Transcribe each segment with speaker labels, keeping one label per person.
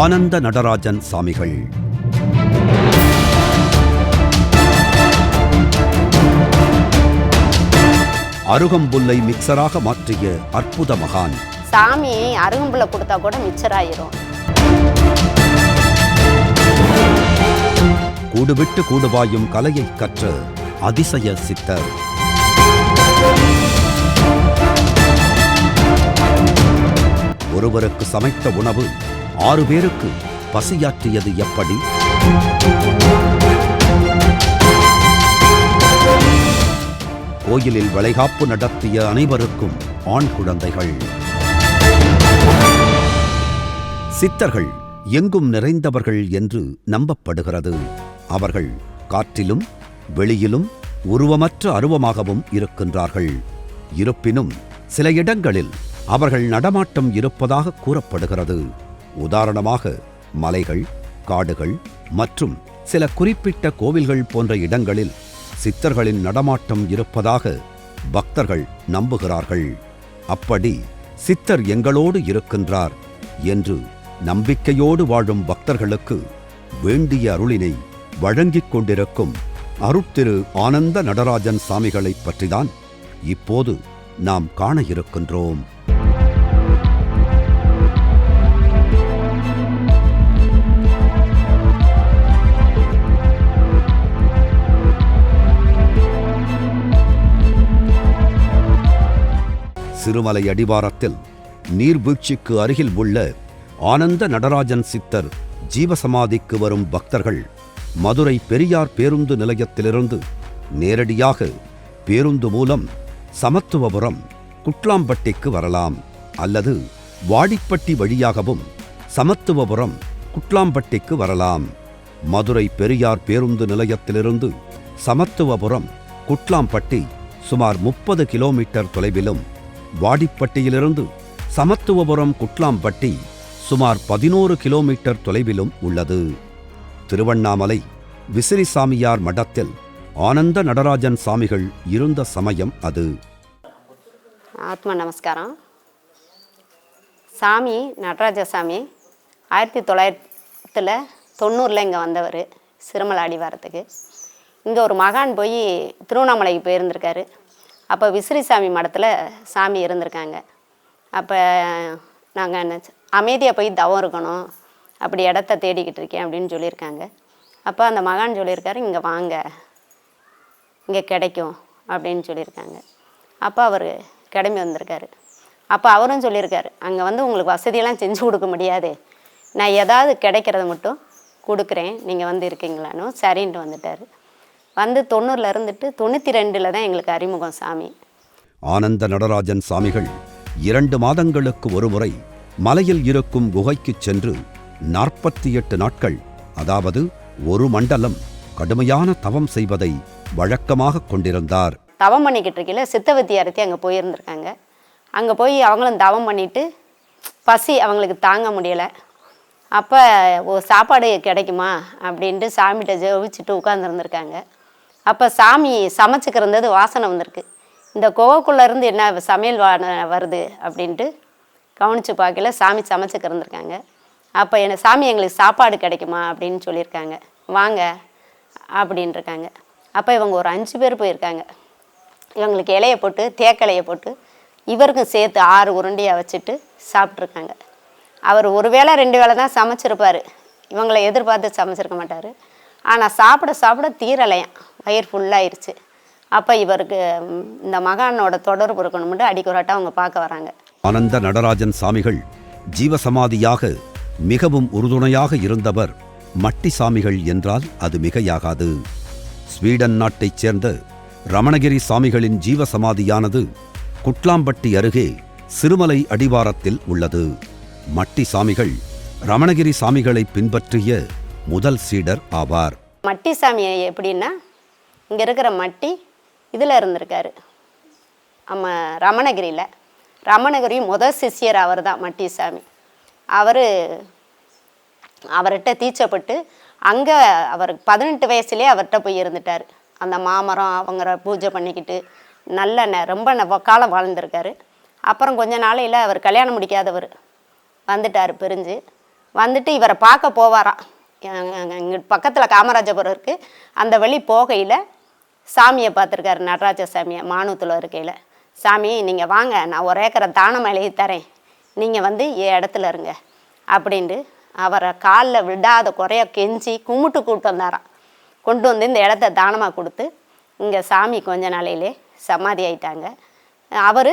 Speaker 1: ஆனந்த நடராஜன் சாமிகள். அருகம்புல்லை மிக்சராக மாற்றிய அற்புத மகான்.
Speaker 2: சாமி அருகம்புல கொடுத்தா கூட மிச்சராயிரும்
Speaker 1: கூடுவிட்டு கூடுவாயும் கலையை கற்ற அதிசய சித்தர். ஒருவருக்கு சமைத்த உணவு ஆறு பேருக்கு பசியாற்றியது எப்படி? கோயிலில் வளைகாப்பு நடத்திய அனைவருக்கும் ஆண் குழந்தைகள். சித்தர்கள் எங்கும் நிறைந்தவர்கள் என்று நம்பப்படுகிறது. அவர்கள் காற்றிலும் வெளியிலும் உருவமற்ற அருவமாகவும் இருக்கின்றார்கள். இருப்பினும் சில இடங்களில் அவர்கள் நடமாட்டம் இருப்பதாக கூறப்படுகிறது. உதாரணமாக மலைகள் காடுகள் மற்றும் சில குறிப்பிட்ட கோவில்கள் போன்ற இடங்களில் சித்தர்களின் நடமாட்டம் இருப்பதாக பக்தர்கள் நம்புகிறார்கள். அப்படி சித்தர் எங்களோடு இருக்கின்றார் என்று நம்பிக்கையோடு வாழும் பக்தர்களுக்கு வேண்டிய அருளினை வழங்கிக் கொண்டிருக்கும் அருட்திரு ஆனந்த நடராஜன் சாமிகளைப் பற்றிதான் இப்போது நாம் காண இருக்கின்றோம். சிறுமலை அடிவாரத்தில் நீர்வீழ்ச்சிக்கு அருகில் உள்ள ஆனந்த நடராஜன் சித்தர் ஜீவசமாதிக்கு வரும் பக்தர்கள் மதுரை பெரியார் பேருந்து நிலையத்திலிருந்து நேரடியாக பேருந்து மூலம் சமத்துவபுரம் குட்லாம்பட்டிக்கு வரலாம் அல்லது வாடிப்பட்டி வழியாகவும் சமத்துவபுரம் குட்லாம்பட்டிக்கு வரலாம். மதுரை பெரியார் பேருந்து நிலையத்திலிருந்து சமத்துவபுரம் குட்லாம்பட்டி சுமார் முப்பது கிலோமீட்டர் தொலைவிலும் வாடிப்பட்டியிலிருந்து சமத்துவபுரம் குட்லாம்பட்டி சுமார் பதினோரு கிலோமீட்டர் தொலைவிலும் உள்ளது. திருவண்ணாமலை விசிறிசாமியார் மடத்தில் ஆனந்த நடராஜன் சாமிகள் இருந்த சமயம் அது.
Speaker 2: ஆத்ம நமஸ்காரம். சாமி நடராஜ சாமி ஆயிரத்தி தொள்ளாயிரத்தில் தொண்ணூறில் இங்கே வந்தவர் சிறுமலை அடிவாரத்துக்கு இங்கே ஒரு மகான் போய் திருவண்ணாமலைக்கு போயிருந்திருக்காரு. அப்போ விசிறிசாமி மடத்தில் சாமி இருந்திருக்காங்க. அப்போ நாங்கள் என்ன அமைதியாக போய் தவம் இருக்கணும் அப்படி இடத்த தேடிக்கிட்டு இருக்கேன் அப்படின்னு சொல்லியிருக்காங்க. அப்போ அந்த மகான் சொல்லியிருக்காரு இங்கே வாங்க இங்கே கிடைக்கும் அப்படின்னு சொல்லியிருக்காங்க. அப்போ அவர் கிளம்பி வந்திருக்காரு. அப்போ அவரும் சொல்லியிருக்காரு அங்கே வந்து உங்களுக்கு வசதியெல்லாம் செஞ்சு கொடுக்க முடியாது. நான் ஏதாவது கிடைக்கிறத மட்டும் கொடுக்குறேன். நீங்கள் வந்து இருக்கீங்களான்னு சரின்ட்டு வந்துட்டார். வந்து தொண்ணூறில் இருந்துட்டு தொண்ணூற்றி ரெண்டில் தான் எங்களுக்கு அறிமுகம் சாமி.
Speaker 1: ஆனந்த நடராஜன் சாமிகள் இரண்டு மாதங்களுக்கு ஒருமுறை மலையில் இருக்கும் குகைக்குச் சென்று நாற்பத்தி எட்டு நாட்கள் அதாவது ஒரு மண்டலம் கடுமையான தவம் செய்வதை வழக்கமாக கொண்டிருந்தார்.
Speaker 2: தவம் பண்ணிக்கிட்டு இருக்கையில் சித்தவத்தி அரத்தி அங்கே போயிருந்திருக்காங்க. அங்கே போய் அவங்களும் தவம் பண்ணிட்டு பசி அவங்களுக்கு தாங்க முடியலை. அப்போ சாப்பாடு கிடைக்குமா? அப்படின்ட்டு சாமிகிட்ட ஜெபிச்சுட்டு உட்காந்துருந்துருக்காங்க அப்போ சாமி சமைச்சுக்கிறந்தது வாசனை வந்திருக்கு. இந்த குகைக்குள்ளே இருந்து என்ன சமையல் வா- வருது அப்படின்ட்டு கவனித்து பார்க்கல சாமி சமைச்சுக்கிறந்துருக்காங்க அப்போ என்ன சாமி எங்களுக்கு சாப்பாடு கிடைக்குமா? அப்படின்னு சொல்லியிருக்காங்க. வாங்க அப்படின்ட்டுருக்காங்க அப்போ இவங்க ஒரு அஞ்சு பேர் போயிருக்காங்க. இவங்களுக்கு இலையை போட்டு தேக்கலையை போட்டு இவருக்கும் சேர்த்து ஆறு உருண்டையாக வச்சுட்டு சாப்பிட்ருக்காங்க அவர் ஒரு வேளை ரெண்டு வேளை தான் சமைச்சிருப்பார். இவங்களை எதிர்பார்த்து சமைச்சிருக்க மாட்டார். ஆனால் சாப்பிட சாப்பிட தீரலையாம். வயிறு ஃபுல்லாயிருச்சு அப்போ இவருக்கு இந்த மகானோட தொடர்பு இருக்கணும்னு அடிக்கொராட்டம் அவங்க பார்க்க வராங்க.
Speaker 1: ஆனந்த நடராஜன் சாமிகள் ஜீவசமாதியாக மிகவும் உறுதுணையாக இருந்தவர் மட்டி சாமிகள் என்றால் அது மிகையாகாது. ஸ்வீடன் நாட்டைச் சேர்ந்த ரமணகிரி சாமிகளின் ஜீவசமாதியானது குட்லாம்பட்டி அருகே சிறுமலை அடிவாரத்தில் உள்ளது. மட்டி சாமிகள் ரமணகிரி சாமிகளை பின்பற்றிய முதல் சீடர் ஆவார்.
Speaker 2: மட்டி சாமி எப்படின்னா இங்கே இருக்கிற மட்டி இதில் இருந்திருக்காரு. நம்ம ரமணகிரியில். ரமணகிரி முதல் சிஷ்யர் அவர் தான் மட்டி சாமி அவர் அவர்கிட்ட தீச்சப்பட்டு அங்கே அவர் பதினெட்டு வயசுலேயே அவர்கிட்ட போய் இருந்துட்டார். அந்த மாமரம் அவங்க பூஜை பண்ணிக்கிட்டு நல்ல ந- ரொம்ப ந- காலம் வாழ்ந்திருக்காரு. அப்புறம் கொஞ்ச நாளையில் அவர் கல்யாணம் முடிக்காதவர் வந்துட்டார் பிரிஞ்சு. வந்துட்டு இவரை பார்க்க போவாராம். இங்கே பக்கத்தில் காமராஜபுரம் இருக்குது அந்த வழி போகையில் சாமியை பார்த்துருக்காரு நடராஜ சாமியை மானூத்தில் இருக்கையில். சாமி நீங்கள் வாங்க நான் ஒரு ஏக்கரை தானம் எழுதி தரேன். நீங்கள் வந்து ஏ இடத்துல இருங்க. அப்படின்ட்டு அவரை காலில் விடாத குறைய கெஞ்சி கும்பிட்டு கூப்பிட்டு வந்தாராம். கொண்டு வந்து இந்த இடத்த தானமாக கொடுத்து இங்கே சாமி கொஞ்ச நாளையிலே சமாதி ஆயிட்டாங்க. அவர்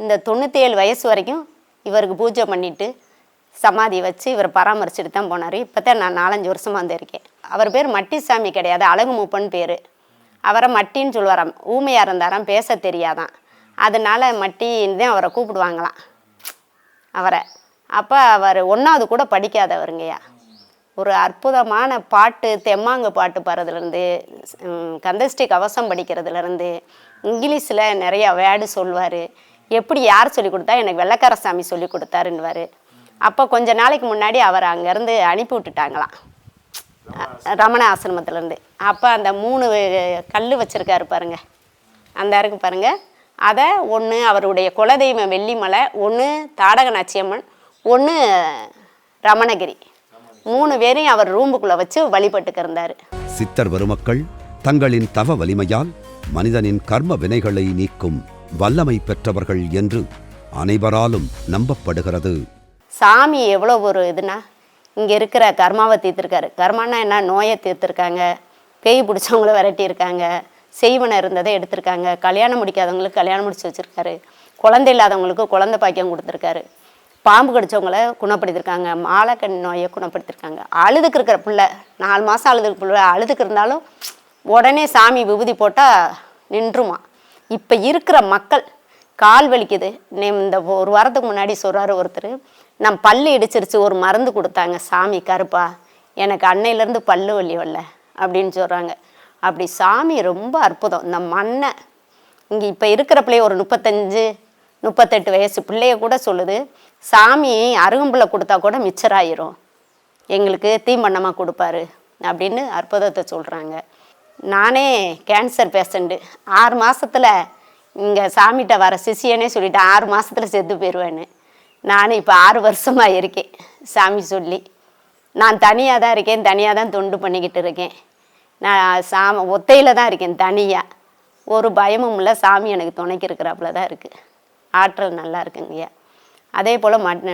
Speaker 2: இந்த தொண்ணூற்றி ஏழு வயசு வரைக்கும் இவருக்கு பூஜை பண்ணிட்டு சமாதி வச்சு இவர் பராமரிச்சுட்டு தான் போனார். இப்போ தான் நான் நாலஞ்சு வருஷமாக வந்திருக்கேன் அவர் பேர் மட்டி சாமி கிடையாது அழகு மூப்பன் பேர். அவரை மட்டின்னு சொல்லுவாராம். ஊமையாக இருந்தாராம் பேச தெரியாதான். அதனால மட்டின்னு தான் அவரை கூப்பிடுவாங்களாம். அவரை. அப்போ அவர் ஒன்றாவது கூட படிக்காதவருங்கய்யா ஒரு அற்புதமான பாட்டு தெம்மாங்கு பாட்டு பாடுறதுலேருந்து கந்தஷ்டி கவசம் படிக்கிறதுலேருந்து இங்கிலீஷில் நிறையா வேர்டு சொல்வார் எப்படி யார் சொல்லி கொடுத்தா எனக்கு வெள்ளக்காரசாமி சொல்லி கொடுத்தாருன்னுவார். அப்போ கொஞ்ச நாளைக்கு முன்னாடி அவர் அங்கேருந்து அனுப்பி விட்டுட்டாங்களாம். ரமண ஆசிரமத்துலேருந்து. அப்போ அந்த மூணு கல் வச்சுருக்காரு பாருங்க. அந்த இருக்கு பாருங்க. அதை ஒன்று அவருடைய குலதெய்வம் வெள்ளிமலை ஒன்று தாடக நாச்சியம்மன் ஒன்று ரமணகிரி. மூணு பேரையும் அவர் ரூமுக்குள்ளே வச்சு வழிபட்டுக்கு இருந்தார்.
Speaker 1: சித்தர் பெருமக்கள் தங்களின் தவ வலிமையால் மனிதனின் கர்ம வினைகளை நீக்கும் வல்லமை பெற்றவர்கள் என்று அனைவராலும் நம்பப்படுகிறது.
Speaker 2: சாமி எவ்வளோ ஒரு இதுனா இங்கே இருக்கிற கர்மாவை தீர்த்துருக்காரு. கர்மானா என்ன? நோயை தீர்த்துருக்காங்க. பேய் பிடிச்சவங்கள விரட்டியிருக்காங்க. செய்வனை இருந்ததை எடுத்திருக்காங்க. கல்யாணம் முடிக்காதவங்களுக்கு கல்யாணம் முடிச்சு வச்சுருக்காரு. குழந்தை இல்லாதவங்களுக்கு குழந்தை பாக்கியம் கொடுத்துருக்காரு. பாம்பு கடிச்சவங்கள குணப்படுத்தியிருக்காங்க. மாலைக்கண் நோயை குணப்படுத்தியிருக்காங்க. அழுதுக்கு இருக்கிற பிள்ளை நாலு மாதம் அழுதுக்கு பிள்ளை அழுதுக்கு இருந்தாலும் உடனே சாமி விபூதி போட்டால் நின்றுமா. இப்போ இருக்கிற மக்கள் கால் வலிக்குது. நே இந்த ஒரு வாரத்துக்கு முன்னாடி சொல்கிறாரு ஒருத்தர். நான் பல்லு இடிச்சிருச்சு ஒரு மருந்து கொடுத்தாங்க. சாமி கருப்பா. எனக்கு அன்னையிலேருந்து பல்லு வலி வரல. அப்படின்னு சொல்கிறாங்க அப்படி சாமி ரொம்ப அற்புதம். இந்த மண்ணை இங்கே இப்போ இருக்கிற பிள்ளைய ஒரு முப்பத்தஞ்சு முப்பத்தெட்டு வயசு பிள்ளைய கூட சொல்லுது சாமி அருகம்புல கொடுத்தா கூட மிச்சராயிரும். எங்களுக்கு தீம்பண்ணமாக கொடுப்பாரு. அப்படின்னு அற்புதத்தை சொல்கிறாங்க நானே கேன்சர் பேஷண்ட்டு ஆறு மாதத்தில் இங்கே சாமிகிட்ட வர சிஷியனே சொல்லிட்டேன் ஆறு மாதத்தில் செத்து போயிடுவேன்னு நான் இப்போ ஆறு வருஷமாக இருக்கேன் சாமி சொல்லி. நான் தனியாக தான் இருக்கேன் தனியாக தான் தொண்டு பண்ணிக்கிட்டு இருக்கேன். நான் சாம ஒத்தையில் தான் இருக்கேன் தனியாக ஒரு பயமும் இல்லை சாமி எனக்கு துணைக்கு இருக்கிறாப்புல தான் இருக்குது ஆற்றல் நல்லா இருக்குங்கய்யா அதே போல் மட்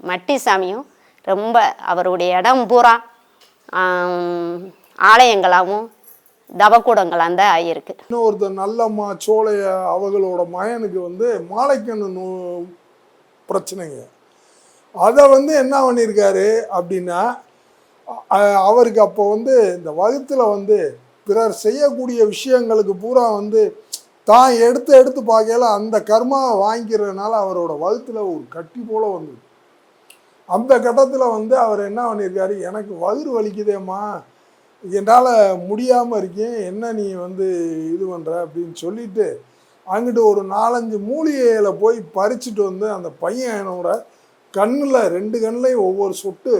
Speaker 2: மட்டி சாமியும் ரொம்ப அவருடைய இடம் பூரா ஆலயங்களாகவும் தவக்கூடங்களாக தான் ஆகியிருக்கு
Speaker 3: இன்னொருத்தர் நல்லம்மா சோழைய அவங்களோட மகனுக்கு வந்து மாலைக்கண்ணு பிரச்சனைங்க அதை வந்து என்ன பண்ணியிருக்காரு அப்படின்னா அவருக்கு அப்போ வந்து இந்த வகுத்தில் வந்து பிறர் செய்யக்கூடிய விஷயங்களுக்கு பூரா வந்து தான் எடுத்து எடுத்து பார்க்கல அந்த கர்மாவை வாங்கிக்கிறதுனால அவரோட வகுத்தில் ஒரு கட்டி போல வந்தது. அந்த கட்டத்தில் வந்து அவர் என்ன பண்ணியிருக்காரு எனக்கு வயிறு வலிக்குதேம்மா என்னால் முடியாமல் இருக்கேன் என்ன நீ வந்து இது பண்ணுற அப்படின்னு சொல்லிட்டு அங்கிட்டு ஒரு நாலஞ்சு மூலிகையில் போய் பறிச்சுட்டு வந்து அந்த பையனோட கண்ணில் ரெண்டு கண்ணிலையும் ஒவ்வொரு சொட்டு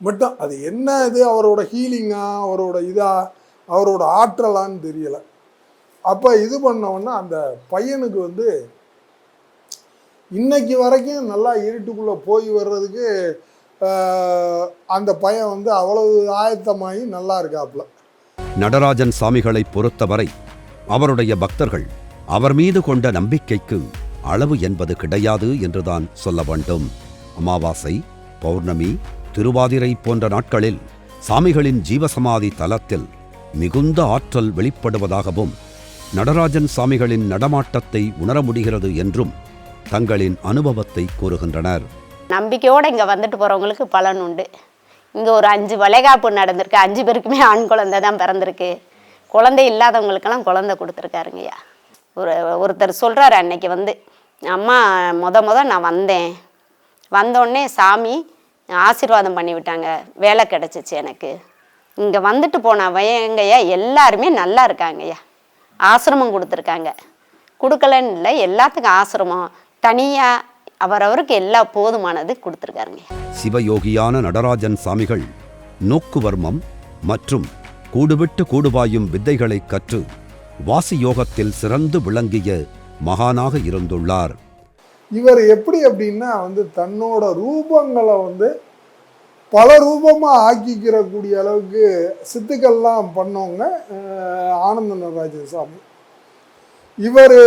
Speaker 3: மட்டும். அது என்ன இது? அவரோட ஹீலிங்கா அவரோட இதா? அவரோட ஆற்றலான்னு தெரியலை. அப்போ இது பண்ணோன்னா அந்த பையனுக்கு வந்து இன்னைக்கு வரைக்கும் நல்லா இருட்டுக்குள்ளே போய் வர்றதுக்கு அந்த பையன் வந்து அவ்வளவு ஆயத்தமாகி நல்லா இருக்காப்புல.
Speaker 1: நடராஜன் சாமிகளை பொறுத்தவரை அவருடைய பக்தர்கள் அவர் மீது கொண்ட நம்பிக்கைக்கு அளவு என்பது கிடையாது என்றுதான் சொல்ல வேண்டும். அமாவாசை பௌர்ணமி திருவாதிரை போன்ற நாட்களில் சாமிகளின் ஜீவசமாதி தலத்தில் மிகுந்த ஆற்றல் வெளிப்படுவதாகவும் நடராஜன் சாமிகளின் நடமாட்டத்தை உணர முடிகிறது என்றும் தங்களின் அனுபவத்தை கூறுகின்றனர்.
Speaker 2: நம்பிக்கையோடு இங்கே வந்துட்டு போகிறவங்களுக்கு பலன் உண்டு. இங்கே ஒரு அஞ்சு வளைகாப்பு நடந்திருக்கு. அஞ்சு பேருக்குமே ஆண் குழந்தை தான் பிறந்திருக்கு. குழந்தை இல்லாதவங்களுக்கெல்லாம் குழந்தை கொடுத்துருக்காருங்கய்யா. ஒரு ஒருத்தர் சொல்கிறாரு அன்னைக்கு வந்து அம்மா முத முத நான் வந்தேன். வந்தோடனே சாமி ஆசீர்வாதம் பண்ணி விட்டாங்க. வேலை கிடச்சிச்சு எனக்கு. இங்கே வந்துட்டு போன வயங்கய்யா எல்லாருமே நல்லா இருக்காங்கய்யா. ஆசிரமம் கொடுத்துருக்காங்க. கொடுக்கலன்னு இல்லை எல்லாத்துக்கும் ஆசிரமம். தனியாக அவரவருக்கு எல்லா போதுமானது கொடுத்துருக்காருங்க.
Speaker 1: சிவயோகியான நடராஜன் சாமிகள் நோக்குவர்மம் மற்றும் கூடுவிட்டு கூடுவாயும் வித்தைகளை கற்று வாசி யோகத்தில் சிறந்து விளங்கிய மகானாக இருந்துள்ளார்.
Speaker 3: இவர் எப்படி அப்படின்னா வந்து தன்னோட ரூபங்களை வந்து பல ரூபமாக ஆக்கிக்கிற கூடிய அளவுக்கு சித்துக்கள்லாம் பண்ணவங்க ஆனந்த நடராஜ சாமி. இவர்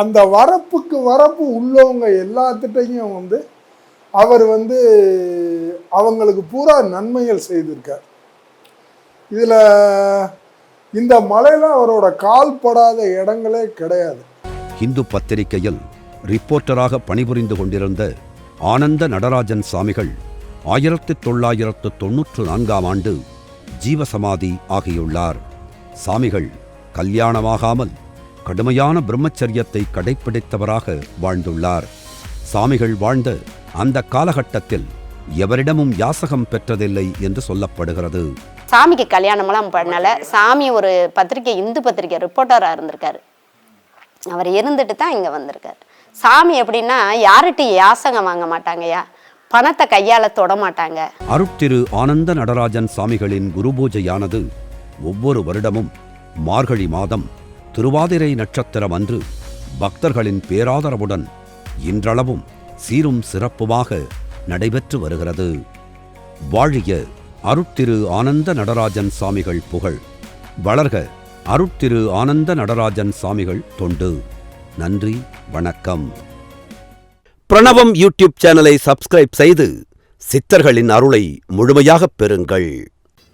Speaker 3: அந்த வரப்புக்கு வரப்பு உள்ளவங்க எல்லாத்திட்டையும் வந்து அவர் வந்து அவங்களுக்கு பூரா நன்மைகள் செய்திருக்கார். இதில் இந்த மலையில் அவரோட கால் படாத இடங்களே கிடையாது.
Speaker 1: இந்து பத்திரிகையில் ரிப்போர்ட்டராக பணிபுரிந்து கொண்டிருந்த ஆனந்த நடராஜன் சாமிகள் ஆயிரத்து தொள்ளாயிரத்து தொன்னூற்று நான்காம் ஆண்டு ஜீவசமாதி ஆகியுள்ளார். சாமிகள் கல்யாணமாகாமல் கடுமையான பிரம்மச்சரியத்தை கடைப்பிடித்தவராக வாழ்ந்துள்ளார். சாமிகள் வாழ்ந்த அந்த காலகட்டத்தில் எவரிடமும் யாசகம் பெற்றதில்லை என்று சொல்லப்படுகிறது.
Speaker 2: சாமிக்கு கல்யாணமெல்லாம் பண்ணலை. சாமி ஒரு பத்திரிக்கை இந்து பத்திரிக்கை ரிப்போர்ட்டராக இருந்திருக்காரு. அவர் இருந்துட்டு தான் இங்கே வந்திருக்கார். சாமி எப்படின்னா யார்கிட்டையும் யாசகம் வாங்க மாட்டாங்கயா பணத்தை கையால் தொட மாட்டாங்க.
Speaker 1: அருட்திரு ஆனந்த நடராஜன் சாமிகளின் குரு பூஜையானது ஒவ்வொரு வருடமும் மார்கழி மாதம் திருவாதிரை நட்சத்திரம் அன்று பக்தர்களின் பேராதரவுடன் இன்றளவும் சீரும் சிறப்புமாக நடைபெற்று வருகிறது. வாழிய அருட்திரு ஆனந்த நடராஜன் சாமிகள் புகழ் வளர்க. அருட்திரு ஆனந்த நடராஜன் சாமிகள் தொண்டு. நன்றி வணக்கம். பிரணவம் யூடியூப் சேனலை சப்ஸ்கிரைப் செய்து சித்தர்களின் அருளை முழுமையாக பெறுங்கள்.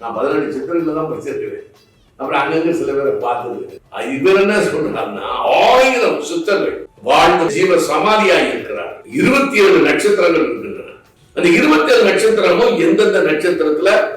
Speaker 4: நான் பதினெட்டு சித்திரங்களை தான் படிச்சிருக்கிறேன். அப்புறம் அங்கங்க சில பேரை பார்த்தது இவர் என்ன சொல்றாருன்னா ஆயிரம் சித்தர்கள் வாழ்ந்த ஜீவ சமாதியாக இருக்கிறார். இருபத்தி ஏழு நட்சத்திரங்கள் இருக்கின்றன. அந்த இருபத்தி ஏழு நட்சத்திரமும் எந்தெந்த நட்சத்திரத்துல